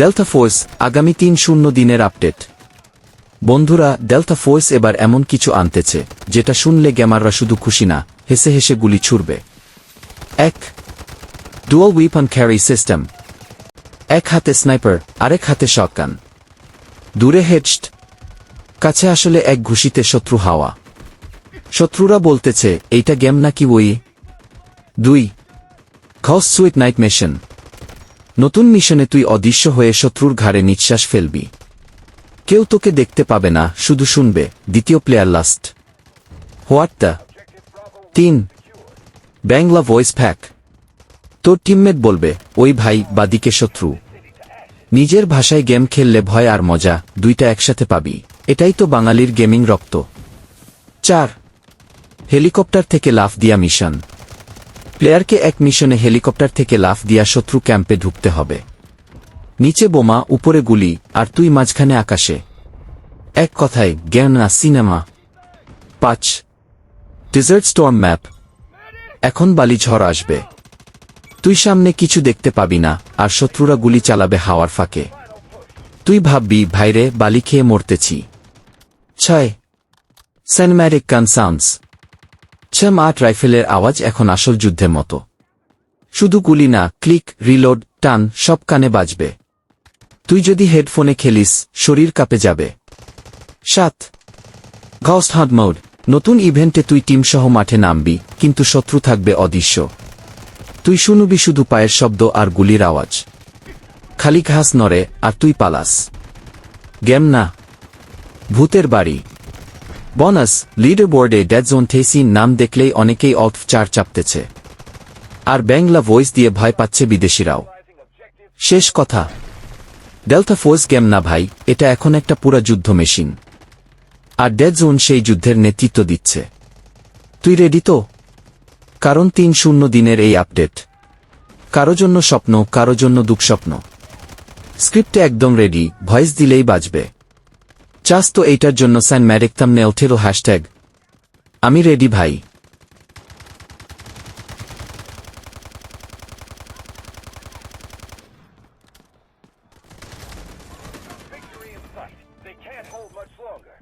Delta force আগামী তিন শূন্য দিনের আপডেট। বন্ধুরা ডেল্টা ফোর্স এবার এমন কিছু আনতেছে, যেটা শুনলে গেমাররা শুধু খুশি না, হেসে হেসে গুলি ছুড়বে। এক ডুয়াল উইপন ক্যারি সিস্টেম এক হাতে স্নাইপার আরেক হাতে শটগান দূরে হেডস্ট কাছে আসলে এক ঘুষিতে শত্রু হাওয়া। শত্রুরা বলতেছে, এইটা গেম নাকি ওই? দুই খস সুইট নাইট মিশন নতুন মিশনে তুই অদৃশ্য হয়ে শত্রুর ঘাড়ে নিঃশ্বাস ফেলবি। কেউ তোকে দেখতে পাবে না, শুধু শুনবে, দ্বিতীয় প্লেয়ার লাস্ট হোয়াট দ্য? তিন। ব্যাংলা ভয়েস ফ্যাক তোর টিমমেট বলবে, ওই ভাই, বাদিকে শত্রু। নিজের ভাষায় গেম খেললে ভয় আর মজা, দুইটা একসাথে পাবি। এটাই তো বাঙালির গেমিং রক্ত। চার। হেলিকপ্টার থেকে লাফ দিয়া মিশন। প্লেয়ারকে এক মিশনে হেলিকপ্টার থেকে লাফ দিয়া শত্রু ক্যাম্পে ঢুকতে হবে। নিচে বোমা, উপরে গুলি, আর তুই মাঝখানে আকাশে। এক কথায়, জ্ঞান না, সিনেমা। পাঁচ ডেজার্ট স্টর্ম ম্যাপ এখন বালি ঝড় আসবে। তুই সামনে কিছু দেখতে পাবি না, আর শত্রুরা গুলি চালাবে হাওয়ার ফাঁকে। তুই ভাববি, ভাইরে, বালি খেয়ে মরতেছি। ছয় সিনেম্যাটিক গান ছম আট রাইফেলের আওয়াজ এখন আসল যুদ্ধের মতো। শুধু গুলি না, ক্লিক, রিলোড, টান, সব কানে বাজবে। তুই যদি হেডফোনে খেলিস, শরীর কাঁপে যাবে। সাত। হান্ট মোড নতুন ইভেন্টে তুই টিমসহ মাঠে নামবি, কিন্তু শত্রু থাকবে অদৃশ্য। তুই শুনবি শুধু পায়ের শব্দ আর গুলির আওয়াজ। খালি ঘাস নড়ে, আর তুই পালাস। গেম না। ভূতের বাড়ি। বোনাস লিডার বোর্ডে ডেড জোন থেসিন নাম দেখলেই অনেকেই অফ চার চাপতেছে। আর ব্যাংলা ভয়েস দিয়ে ভয় পাচ্ছে বিদেশিরাও। শেষ কথা। ডেলথা ফোর্স গেম না ভাই, এটা এখন একটা পুরা যুদ্ধ মেশিন। আর ডেড জোন সেই যুদ্ধের নেতৃত্ব দিচ্ছে। তুই রেডি তো? কারণ তিন শূন্য দিনের এই আপডেট কারও জন্য স্বপ্ন, কারও জন্য দুঃস্বপ্ন। স্ক্রিপ্টে একদম রেডি ভয়েস দিলেই বাজবে। চাস তো এইটার জন্য স্যান ম্যারেকতাম নে ওঠেরো হ্যাশট্যাগ। আমি রেডি, ভাই। They can't hold much longer.